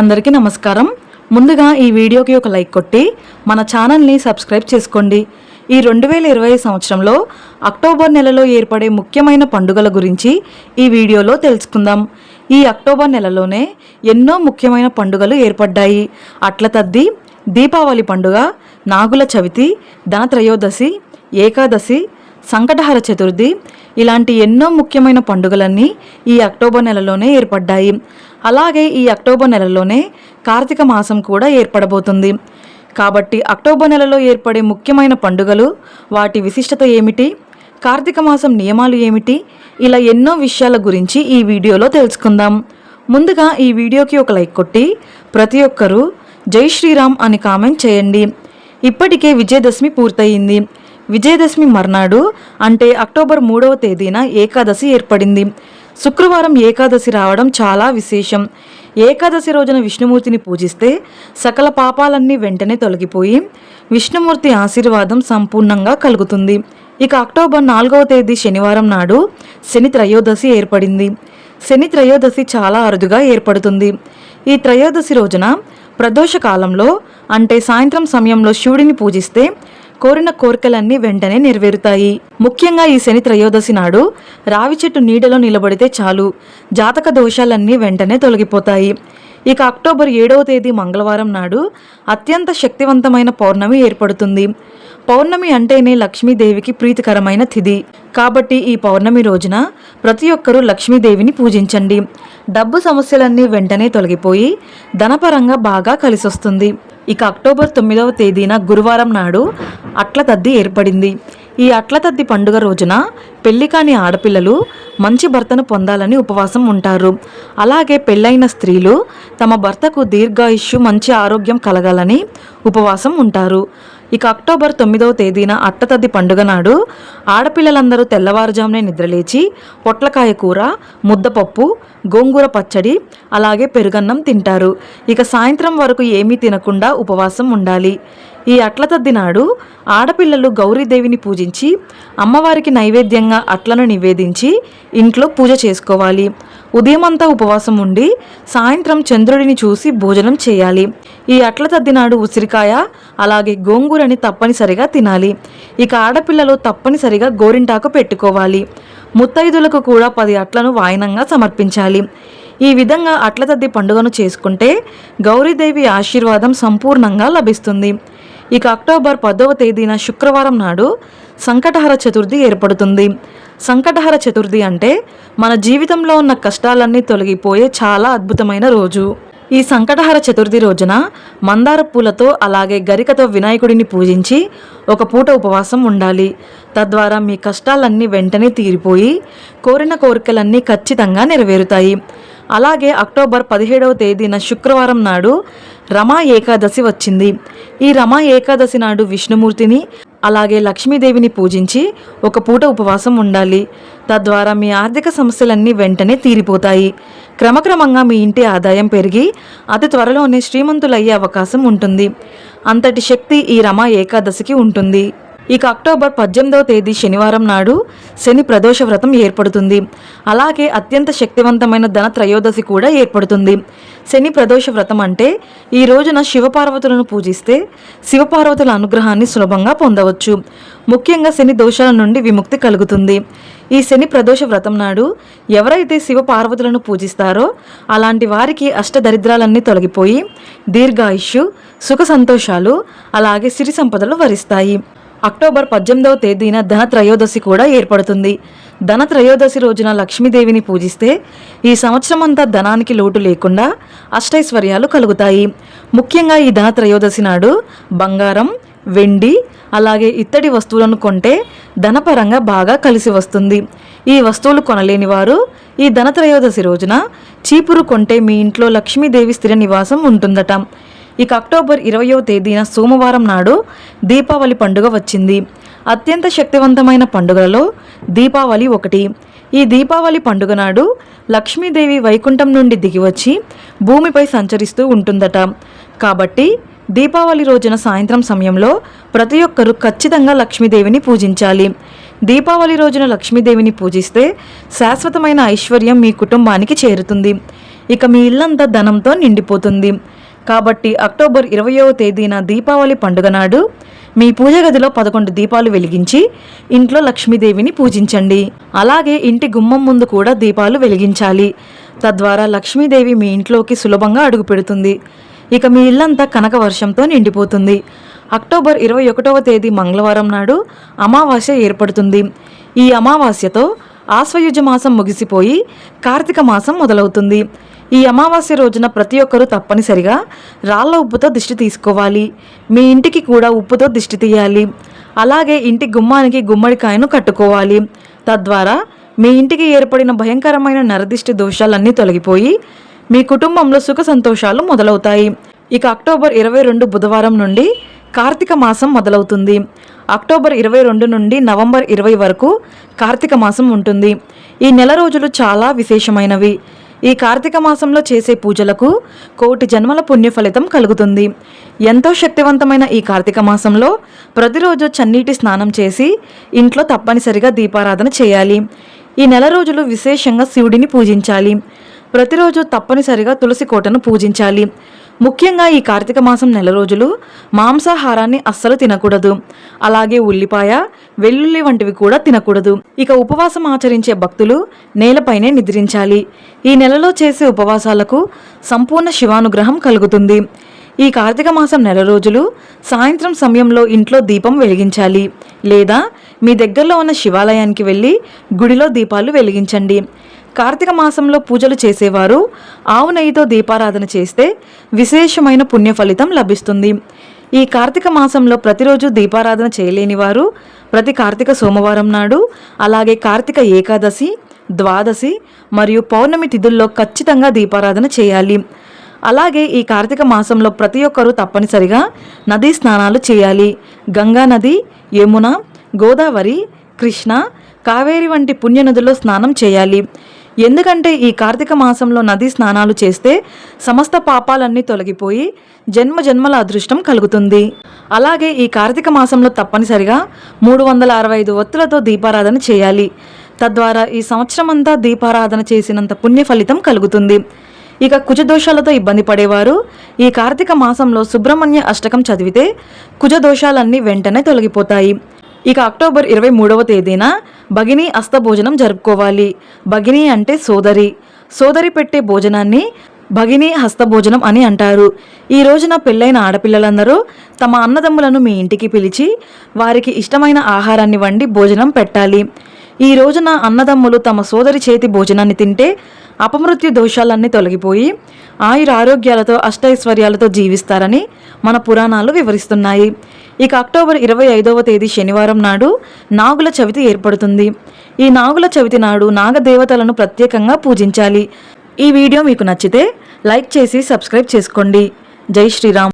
అందరికీ నమస్కారం. ముందుగా ఈ వీడియోకి ఒక లైక్ కొట్టి మన ఛానల్ని సబ్స్క్రైబ్ చేసుకోండి. ఈ రెండు వేల ఇరవై సంవత్సరంలో అక్టోబర్ నెలలో ఏర్పడే ముఖ్యమైన పండుగల గురించి ఈ వీడియోలో తెలుసుకుందాం. ఈ అక్టోబర్ నెలలోనే ఎన్నో ముఖ్యమైన పండుగలు ఏర్పడ్డాయి. అట్ల తద్ది దీపావళి పండుగ నాగుల చవితి ధనత్రయోదశి ఏకాదశి సంకటహర చతుర్థి. ఇలాంటి ఎన్నో ముఖ్యమైన పండుగలన్నీ ఈ అక్టోబర్ నెలలోనే ఏర్పడ్డాయి. అలాగే ఈ అక్టోబర్ నెలలోనే కార్తీక మాసం కూడా ఏర్పడబోతుంది. కాబట్టి అక్టోబర్ నెలలో ఏర్పడే ముఖ్యమైన పండుగలు వాటి విశిష్టత ఏమిటి? కార్తీక మాసం నియమాలు ఏమిటి? ఇలా ఎన్నో విషయాల గురించి ఈ వీడియోలో తెలుసుకుందాం. ముందుగా ఈ వీడియోకి ఒక లైక్ కొట్టి ప్రతి ఒక్కరూ జై శ్రీరామ్ అని కామెంట్ చేయండి. ఇప్పటికే విజయదశమి పూర్తయింది. విజయదశమి మర్నాడు అంటే అక్టోబర్ మూడవ తేదీన ఏకాదశి ఏర్పడింది. శుక్రవారం ఏకాదశి రావడం చాలా విశేషం. ఏకాదశి రోజున విష్ణుమూర్తిని పూజిస్తే సకల పాపాలన్నీ వెంటనే తొలగిపోయి విష్ణుమూర్తి ఆశీర్వాదం సంపూర్ణంగా కలుగుతుంది. ఇక అక్టోబర్ నాలుగవ తేదీ శనివారం నాడు శని త్రయోదశి ఏర్పడింది. శని త్రయోదశి చాలా అరుదుగా ఏర్పడుతుంది. ఈ త్రయోదశి రోజున ప్రదోష కాలంలో అంటే సాయంత్రం సమయంలో శివుడిని పూజిస్తే కోరిన కోరికలన్నీ వెంటనే నెరవేరుతాయి. ముఖ్యంగా ఈ శని త్రయోదశి నాడు రావి చెట్టు నీడలో నిలబడితే చాలు. జాతక దోషాలన్నీ వెంటనే తొలగిపోతాయి. ఇక అక్టోబర్ ఏడవ తేదీ మంగళవారం నాడు అత్యంత శక్తివంతమైన పౌర్ణమి ఏర్పడుతుంది. పౌర్ణమి అంటేనే లక్ష్మీదేవికి ప్రీతికరమైన తిథి. కాబట్టి ఈ పౌర్ణమి రోజున ప్రతి ఒక్కరూ లక్ష్మీదేవిని పూజించండి. డబ్బు సమస్యలన్నీ వెంటనే తొలగిపోయి ధనపరంగా బాగా కలిసొస్తుంది. ఇక అక్టోబర్ తొమ్మిదవ తేదీన గురువారం నాడు అట్ల తద్ది ఏర్పడింది. ఈ అట్ల తద్ది పండుగ రోజున పెళ్ళి కాని ఆడపిల్లలు మంచి భర్తను పొందాలని ఉపవాసం ఉంటారు. అలాగే పెళ్ళైన స్త్రీలు తమ భర్తకు దీర్ఘాయుష్యు మంచి ఆరోగ్యం కలగాలని ఉపవాసం ఉంటారు. ఇక అక్టోబర్ తొమ్మిదవ తేదీన అట్టతద్ది పండుగ నాడు ఆడపిల్లలందరూ తెల్లవారుజామునే నిద్రలేచి పొట్లకాయ కూర ముద్దపప్పు గోంగూర పచ్చడి అలాగే పెరుగన్నం తింటారు. ఇక సాయంత్రం వరకు ఏమీ తినకుండా ఉపవాసం ఉండాలి. ఈ అట్ల తద్ది నాడు ఆడపిల్లలు గౌరీదేవిని పూజించి అమ్మవారికి నైవేద్యంగా అట్లను నివేదించి ఇంట్లో పూజ చేసుకోవాలి. ఉదయమంతా ఉపవాసం ఉండి సాయంత్రం చంద్రుడిని చూసి భోజనం చేయాలి. ఈ అట్ల తద్ది నాడు ఉసిరికాయ అలాగే గోంగూరని తప్పనిసరిగా తినాలి. ఇక ఆడపిల్లలు తప్పనిసరిగా గోరింటాకు పెట్టుకోవాలి. ముత్తైదులకు కూడా పది అట్లను వాయనంగా సమర్పించాలి. ఈ విధంగా అట్లతద్ది పండుగను చేసుకుంటే గౌరీదేవి ఆశీర్వాదం సంపూర్ణంగా లభిస్తుంది. ఇక అక్టోబర్ పదవ తేదీన శుక్రవారం నాడు సంకటహర చతుర్థి ఏర్పడుతుంది. సంకటహర చతుర్థి అంటే మన జీవితంలో ఉన్న కష్టాలన్నీ తొలగిపోయే చాలా అద్భుతమైన రోజు. ఈ సంకటహర చతుర్థి రోజున మందార పూలతో అలాగే గరికతో వినాయకుడిని పూజించి ఒక పూట ఉపవాసం ఉండాలి. తద్వారా మీ కష్టాలన్నీ వెంటనే తీరిపోయి కోరిన కోరికలన్నీ ఖచ్చితంగా నెరవేరుతాయి. అలాగే అక్టోబర్ పదిహేడవ తేదీన శుక్రవారం నాడు రమా ఏకాదశి వచ్చింది. ఈ రమా ఏకాదశి నాడు విష్ణుమూర్తిని అలాగే లక్ష్మీదేవిని పూజించి ఒక పూట ఉపవాసం ఉండాలి. తద్వారా మీ ఆర్థిక సమస్యలన్నీ వెంటనే తీరిపోతాయి. క్రమక్రమంగా మీ ఇంటి ఆదాయం పెరిగి అతి త్వరలోనే శ్రీమంతులయ్యే అవకాశం ఉంటుంది. అంతటి శక్తి ఈ రమా ఏకాదశికి ఉంటుంది. ఇక అక్టోబర్ పద్దెనిమిదవ తేదీ శనివారం నాడు శని ప్రదోష వ్రతం ఏర్పడుతుంది. అలాగే అత్యంత శక్తివంతమైన ధన త్రయోదశి కూడా ఏర్పడుతుంది. శని ప్రదోష వ్రతం అంటే ఈ రోజున శివపార్వతులను పూజిస్తే శివపార్వతుల అనుగ్రహాన్ని సులభంగా పొందవచ్చు. ముఖ్యంగా శని దోషాల నుండి విముక్తి కలుగుతుంది. ఈ శని ప్రదోష వ్రతం నాడు ఎవరైతే శివ పార్వతులను పూజిస్తారో అలాంటి వారికి అష్టదరిద్రాలన్నీ తొలగిపోయి దీర్ఘాయుష్యు సుఖ సంతోషాలు అలాగే సిరి సంపదలు వరిస్తాయి. అక్టోబర్ పద్దెనిమిదవ తేదీన ధన త్రయోదశి కూడా ఏర్పడుతుంది. ధన త్రయోదశి రోజున లక్ష్మీదేవిని పూజిస్తే ఈ సంవత్సరం అంతా ధనానికి లోటు లేకుండా అష్టైశ్వర్యాలు కలుగుతాయి. ముఖ్యంగా ఈ ధన త్రయోదశి నాడు బంగారం వెండి అలాగే ఇత్తడి వస్తువులను కొంటే ధనపరంగా బాగా కలిసి వస్తుంది. ఈ వస్తువులు కొనలేని వారు ఈ ధనత్రయోదశి రోజున చీపురు కొంటే మీ ఇంట్లో లక్ష్మీదేవి స్థిర నివాసం ఉంటుందట. ఇక అక్టోబర్ ఇరవయో తేదీన సోమవారం నాడు దీపావళి పండుగ వచ్చింది. అత్యంత శక్తివంతమైన పండుగలలో దీపావళి ఒకటి. ఈ దీపావళి పండుగ నాడు లక్ష్మీదేవి వైకుంఠం నుండి దిగివచ్చి భూమిపై సంచరిస్తూ ఉంటుందట. కాబట్టి దీపావళి రోజున సాయంత్రం సమయంలో ప్రతి ఒక్కరూ ఖచ్చితంగా లక్ష్మీదేవిని పూజించాలి. దీపావళి రోజున లక్ష్మీదేవిని పూజిస్తే శాశ్వతమైన ఐశ్వర్యం మీ కుటుంబానికి చేరుతుంది. ఇక మీ ఇల్లంతా ధనంతో నిండిపోతుంది. కాబట్టి అక్టోబర్ ఇరవయవ తేదీన దీపావళి పండుగ నాడు మీ పూజ గదిలో పదకొండు దీపాలు వెలిగించి ఇంట్లో లక్ష్మీదేవిని పూజించండి. అలాగే ఇంటి గుమ్మం ముందు కూడా దీపాలు వెలిగించాలి. తద్వారా లక్ష్మీదేవి మీ ఇంట్లోకి సులభంగా అడుగు పెడుతుంది. ఇక మీ ఇల్లంతా కనక వర్షంతో నిండిపోతుంది. అక్టోబర్ ఇరవై ఒకటవ తేదీ మంగళవారం నాడు అమావాస్య ఏర్పడుతుంది. ఈ అమావాస్యతో ఆశ్వయుజ మాసం ముగిసిపోయి కార్తీక మాసం మొదలవుతుంది. ఈ అమావాస్య రోజున ప్రతి ఒక్కరూ తప్పనిసరిగా రాళ్ళ ఉప్పుతో దిష్టి తీసుకోవాలి. మీ ఇంటికి కూడా ఉప్పుతో దిష్టి తీయాలి. అలాగే ఇంటి గుమ్మానికి గుమ్మడికాయను కట్టుకోవాలి. తద్వారా మీ ఇంటికి ఏర్పడిన భయంకరమైన నరదిష్టి దోషాలన్నీ తొలగిపోయి మీ కుటుంబంలో సుఖ సంతోషాలు మొదలవుతాయి. ఇక అక్టోబర్ ఇరవై రెండు బుధవారం నుండి కార్తీక మాసం మొదలవుతుంది. అక్టోబర్ ఇరవై రెండు నుండి నవంబర్ ఇరవై వరకు కార్తీక మాసం ఉంటుంది. ఈ నెల రోజులు చాలా విశేషమైనవి. ఈ కార్తీక మాసంలో చేసే పూజలకు కోటి జన్మల పుణ్యఫలితం కలుగుతుంది. ఎంతో శక్తివంతమైన ఈ కార్తీక మాసంలో ప్రతిరోజు చన్నీటి స్నానం చేసి ఇంట్లో తప్పనిసరిగా దీపారాధన చేయాలి. ఈ నెల రోజులు విశేషంగా శివుడిని పూజించాలి. ప్రతిరోజు తప్పనిసరిగా తులసి కోటను పూజించాలి. ముఖ్యంగా ఈ కార్తీక మాసం నెల రోజులు మాంసాహారాన్ని అస్సలు తినకూడదు. అలాగే ఉల్లిపాయ వెల్లుల్లి వంటివి కూడా తినకూడదు. ఇక ఉపవాసం ఆచరించే భక్తులు నేలపైనే నిద్రించాలి. ఈ నెలలో చేసే ఉపవాసాలకు సంపూర్ణ శివానుగ్రహం కలుగుతుంది. ఈ కార్తీక మాసం నెల రోజులు సాయంత్రం సమయంలో ఇంట్లో దీపం వెలిగించాలి. లేదా మీ దగ్గరలో ఉన్న శివాలయానికి వెళ్ళి గుడిలో దీపాలు వెలిగించండి. కార్తీక మాసంలో పూజలు చేసేవారు. ఆవు నెయ్యితో దీపారాధన చేస్తే విశేషమైన పుణ్య ఫలితం లభిస్తుంది. ఈ కార్తీక మాసంలో ప్రతిరోజు దీపారాధన చేయలేని వారు ప్రతి కార్తీక సోమవారం నాడు అలాగే కార్తీక ఏకాదశి ద్వాదశి మరియు పౌర్ణమి తిథుల్లో ఖచ్చితంగా దీపారాధన చేయాలి. అలాగే ఈ కార్తీక మాసంలో ప్రతి ఒక్కరూ తప్పనిసరిగా నదీ స్నానాలు చేయాలి. గంగా నది యమున గోదావరి కృష్ణ కావేరి వంటి పుణ్యనదుల్లో స్నానం చేయాలి. ఎందుకంటే ఈ కార్తీక మాసంలో నదీ స్నానాలు చేస్తే సమస్త పాపాలన్నీ తొలగిపోయి జన్మ జన్మల అదృష్టం కలుగుతుంది. అలాగే ఈ కార్తీక మాసంలో తప్పనిసరిగా మూడు వందల అరవై ఐదు ఒత్తులతో దీపారాధన చేయాలి. తద్వారా ఈ సంవత్సరం అంతా దీపారాధన చేసినంత పుణ్య ఫలితం కలుగుతుంది. ఇక కుజదోషాలతో ఇబ్బంది పడేవారు ఈ కార్తీక మాసంలో సుబ్రహ్మణ్య అష్టకం చదివితే కుజదోషాలన్నీ వెంటనే తొలగిపోతాయి. ఇక అక్టోబర్ ఇరవై మూడవ తేదీన భగిని అస్తభోజనం జరుపుకోవాలి. భగిని అంటే సోదరి. సోదరి పెట్టే భోజనాన్ని భగిని హస్తభోజనం అని అంటారు. ఈ రోజున పెళ్ళైన ఆడపిల్లలందరూ తమ అన్నదమ్ములను మీ ఇంటికి పిలిచి వారికి ఇష్టమైన ఆహారాన్ని వండి భోజనం పెట్టాలి. ఈ రోజున అన్నదమ్ములు తమ సోదరి చేతి భోజనాన్ని తింటే అపమృత్యు దోషాలన్నీ తొలగిపోయి ఆయుర ఆరోగ్యాలతో అష్టైశ్వర్యాలతో జీవిస్తారని మన పురాణాలు వివరిస్తున్నాయి. ఇక అక్టోబర్ ఇరవై ఐదవ తేదీ శనివారం నాడు నాగుల చవితి ఏర్పడుతుంది. ఈ నాగుల చవితి నాడు నాగదేవతలను ప్రత్యేకంగా పూజించాలి. ఈ వీడియో మీకు నచ్చితే లైక్ చేసి సబ్స్క్రైబ్ చేసుకోండి. జై శ్రీరామ్.